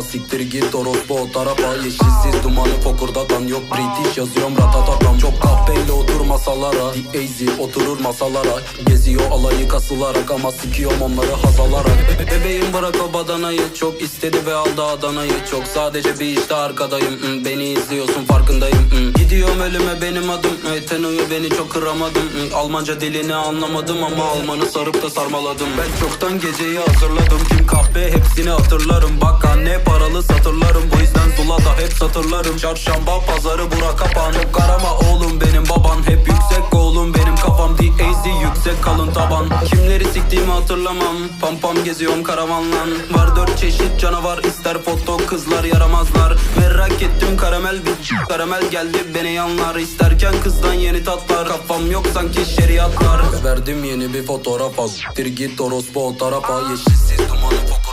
Siktir git orospu o tarafa. Yeşilsiz dumanı fokurdatan Yok. British yazıyorum ratatatam Çok kahveyle otur masalara. Easy oturur masalara. Geziyor alayı kasılarak Ama sikiyorum onları hazalarak Be- Bebeğim bırak o badanayı. Çok istedi ve aldı Adana'yı. Çok sadece bir işte arkadayım. Hmm, Beni izliyorsun farkındayım Gidiyorum ölüme benim adım. Teno'yu beni çok kıramadım Almanca dilini anlamadım ama Almanı sarıp da sarmaladım. Ben çoktan geceyi hazırladım. Kim kahve hepsini hatırlarım. Bak anne paralı satırlarım. Bu yüzden Zula'da hep satırlarım. Çarşamba pazarı bura kapan. Çok karama oğlum benim baban. Hep yüksek oğlum benim kafam. D.A.Z yüksek kalın taban. Kimleri siktiğimi hatırlamam. Pam pam geziyorum karavanlan Var dört çeşit canavar. İster foto kızlar yaramazlar Merak ettim karamel bir Karamel geldi beni yanlar. İsterken kızdan yeni tatlar. Kafam yok sanki şeriatlar. Verdim yeni bir fotoğrafa. Siktir git orospu o tarafa. Yeşilsiz dumanı fokurda